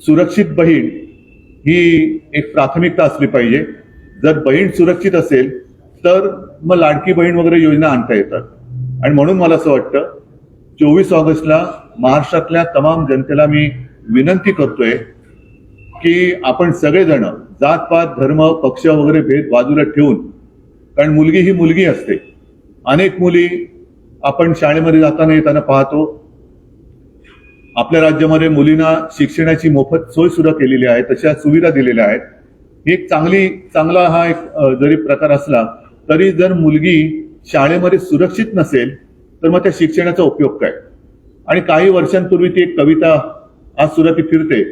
सुरक्षित बहीण ही एक प्राथमिकता असली पाहिजे. जर बहीण सुरक्षित असेल तर मग लाडकी बहीण वगैरे योजना आणता येतात. आणि म्हणून मला असं वाटतं चोवीस ऑगस्टला महाराष्ट्रातल्या तमाम जनतेला मी विनंती करतोय की आपण सगळेजण जातपात धर्म पक्ष वगैरे भेद बाजूला ठेवून कारण मुलगी ही मुलगी असते. अनेक मुली आपण शाळेमध्ये जाताना येताना पाहतो आपल्या राज्यामध्ये मुलींना शिक्षणाची मोफत सोय सुद्धा केलेली आहे तशा सुविधा दिलेल्या आहेत. ही एक चांगली चांगला हा एक जरी प्रकार असला तरी जर मुलगी शाळेमध्ये सुरक्षित नसेल तर मग त्या शिक्षणाचा उपयोग काय? आणि काही वर्षांपूर्वी ती एक कविता आज सुद्धा ती फिरते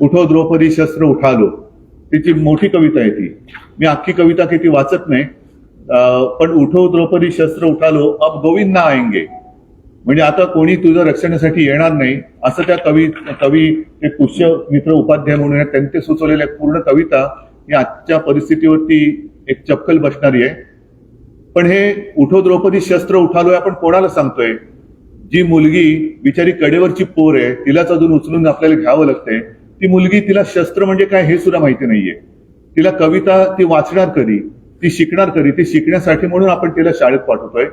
उठो द्रौपदी शस्त्र उठालो तिची मोठी कविता आहे ती. मी अख्खी कविता किती वाचत नाही पण उठो द्रौपदी शस्त्र उठालो अब गोविंद ना आएंगे. म्हणजे आता कोणी तुझं रक्षणासाठी येणार नाही असं त्या कवी कवी ते पुष्य मित्र उपाध्याय म्हणून त्यांचे त्यांनी सुचवलेल्या पूर्ण कविता ही आजच्या परिस्थितीवरती एक चपकल बसणारी आहे. पण हे उठो द्रौपदी शस्त्र उठालोय आपण कोणाला सांगतोय? जी मुलगी बिचारी कडेवरची पोर आहे तिलाच अजून उचलून आपल्याला घ्यावं लागतंय. ती मुलगी तिला शस्त्र म्हणजे काय हे सुद्धा माहिती नाहीये. तिला कविता ती वाचणार कधी? ती शिकणार कधी? ती शिकण्यासाठी म्हणून आपण तिला शाळेत पाठवतोय.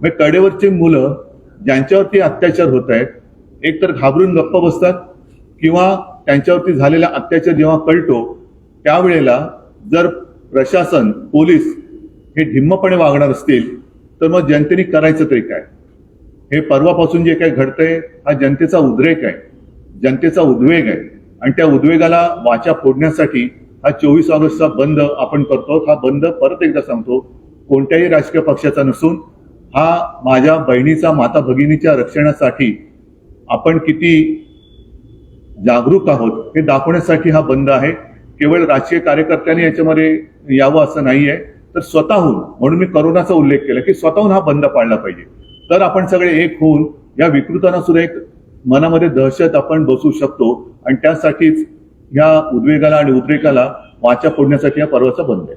मग कडेवरची मुलं ज्यांच्यावरती अत्याचार होत आहेत एक तर घाबरून गप्प बसतात किंवा त्यांच्यावरती झालेला अत्याचार जेव्हा कळतो त्यावेळेला जर प्रशासन पोलीस हे ढिम्मपणे वागणार असतील तर मग जनतेने करायचं तरी काय? हे परवापासून जे काही घडतंय हा जनतेचा उद्रेक आहे. जनतेचा उद्वेग आहे. आणि त्या उद्वेगाला वाचा फोडण्यासाठी हा चोवीस ऑगस्टचा बंद आपण करतो. हा बंद परत एकदा सांगतो कोणत्याही राजकीय पक्षाचा नसून हा माझ्या बहिणीचा माता भगिनीच्या रक्षणासाठी आपण किती जागरूक आहोत हे दाखवण्यासाठी हा बंद आहे. केवळ राजकीय कार्यकर्त्यांनी याच्यामध्ये यावं असं नाही आहे तर स्वतःहून म्हणून मी करोनाचा उल्लेख केला की स्वतःहून हा बंद पाडला पाहिजे. तर आपण सगळे एक होऊन या विकृतांना सुद्धा एक मनामध्ये दहशत आपण बसू शकतो आणि त्यासाठीच या उद्वेगाला आणि उद्रेकाला वाचा फोडण्यासाठी या पर्वाचा बंद आहे.